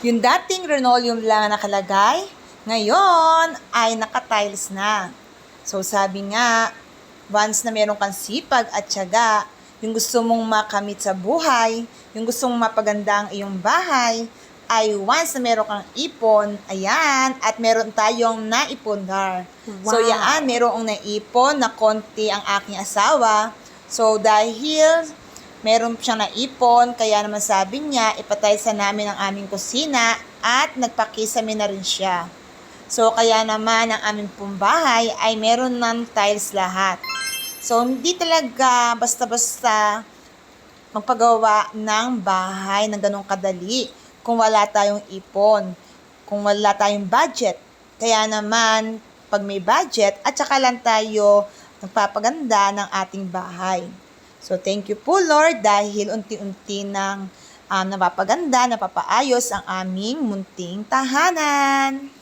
Yung dating linoleum lang nakalagay, ngayon ay naka-tiles na. So sabi nga, once na meron kang sipag at tiyaga, yung gusto mong makamit sa buhay, yung gusto mong mapaganda ang iyong bahay, ay once na meron kang ipon, ayan, at meron tayong naipon gar. So Wow. yan, merong naipon na konti ang aking asawa. So dahil meron siyang naipon, kaya naman sabi niya, ipatay sa namin ang aming kusina at nagpakisame na rin siya. So kaya naman ang aming pong ay meron ng tiles lahat. So hindi talaga basta-basta magpagawa ng bahay na ganong kadali kung wala tayong ipon, kung wala tayong budget. Kaya naman, pag may budget, at saka lang tayo nagpapaganda ng ating bahay. So, thank you po, Lord, dahil unti-unti nang um, napapaganda, napapaayos ang aming munting tahanan.